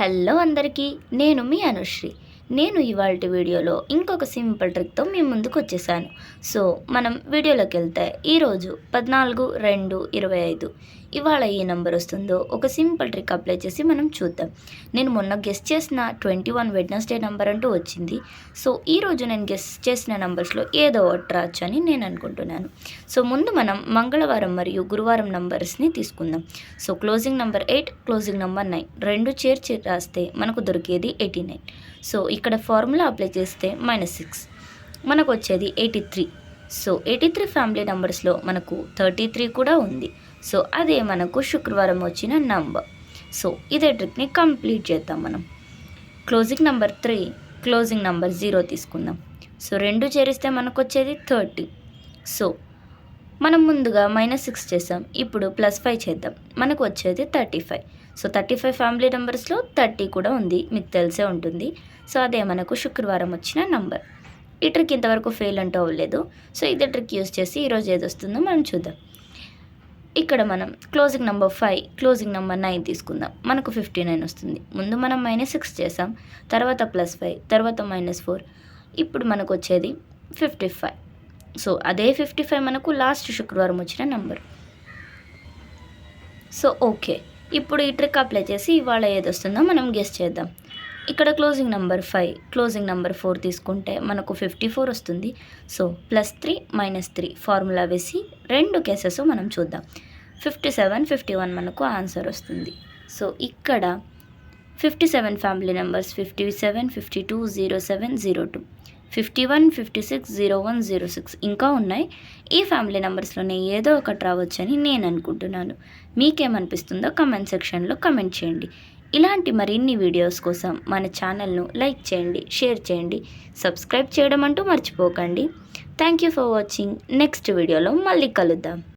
Hello అందరికీ నేను మీ అనుశ్రీ. నేను ఇవాళ వీడియోలో ఇంకొక సింపుల్ ట్రిక్తో మీ ముందుకు వచ్చేసాను. సో మనం వీడియోలోకి వెళ్తే ఈరోజు పద్నాలుగు రెండు ఇరవై ఐదు ఇవాళ ఏ నెంబర్ వస్తుందో ఒక సింపుల్ ట్రిక్ అప్లై చేసి మనం చూద్దాం. నేను మొన్న గెస్ట్ చేసిన ట్వంటీ వన్ వెడ్నెస్డే నెంబర్ అంటూ వచ్చింది. సో ఈరోజు నేను గెస్ట్ చేసిన నెంబర్స్లో ఏదో ఒకటి రావచ్చు అని నేను అనుకుంటున్నాను. సో ముందు మనం మంగళవారం మరియు గురువారం నంబర్స్ని తీసుకుందాం. So closing number eight closing number nine రెండు చేర్చి రాస్తే మనకు దొరికేది ఎయిటీ నైన్. సో ఇక్కడ ఫార్ములా అప్లై చేస్తే మైనస్ సిక్స్ మనకు వచ్చేది eighty three so eighty three family నెంబర్స్లో మనకు థర్టీ త్రీ కూడా ఉంది. సో అదే మనకు శుక్రవారం వచ్చిన నంబర్ సో ఇదే ట్రిక్ని కంప్లీట్ చేద్దాం మనం. Closing number three closing number zero తీసుకుందాం. సో రెండు చేరిస్తే మనకు వచ్చేది థర్టీ సో మనం ముందుగా మైనస్ సిక్స్ చేసాం. ఇప్పుడు ప్లస్ ఫైవ్ చేద్దాం. మనకు వచ్చేది thirty five so thirty five family నెంబర్స్లో thirty కూడా ఉంది. మీకు తెలిసే ఉంటుంది. సో అదే మనకు శుక్రవారం వచ్చిన నంబర్ ఈ ట్రిక్ ఇంతవరకు ఫెయిల్ అంటూ అవ్వలేదు. సో ఇదే ట్రిక్ యూస్ చేసి ఈరోజు ఏది వస్తుందో మనం చూద్దాం. ఇక్కడ మనం closing number five closing number nine తీసుకుందాం. మనకు ఫిఫ్టీ నైన్ వస్తుంది. ముందు మనం మైనస్ సిక్స్ చేసాం. తర్వాత ప్లస్ ఫైవ్ తర్వాత మైనస్ ఫోర్ ఇప్పుడు మనకు వచ్చేది ఫిఫ్టీ ఫైవ్ సో అదే ఫిఫ్టీ ఫైవ్ మనకు లాస్ట్ శుక్రవారం వచ్చిన నెంబర్ సో ఓకే ఇప్పుడు ఈ ట్రిక్ అప్లై చేసి ఇవాళ ఏది వస్తుందో మనం గెస్ట్ చేద్దాం. ఇక్కడ closing number five closing number four తీసుకుంటే మనకు ఫిఫ్టీ ఫోర్ వస్తుంది. So plus three minus three formula వేసి రెండు కేసెస్ మనం చూద్దాం. ఫిఫ్టీ సెవెన్ ఫిఫ్టీ వన్ మనకు ఆన్సర్ వస్తుంది. సో ఇక్కడ fifty seven family numbers fifty seven fifty two zero seven zero two fifty one fifty six zero one zero six ఇంకా ఉన్నాయి. ఈ ఫ్యామిలీ నెంబర్స్లోనే ఏదో ఒకటి రావచ్చని నేను అనుకుంటున్నాను. మీకేమనిపిస్తుందో కమెంట్ సెక్షన్లో కమెంట్ చేయండి. ఇలాంటి మరిన్ని వీడియోస్ కోసం మన ఛానల్ను లైక్ చేయండి షేర్ చేయండి సబ్స్క్రైబ్ చేయడం అంటూ మర్చిపోకండి. Thank you for watching. Next వీడియోలో మళ్ళీ కలుద్దాం.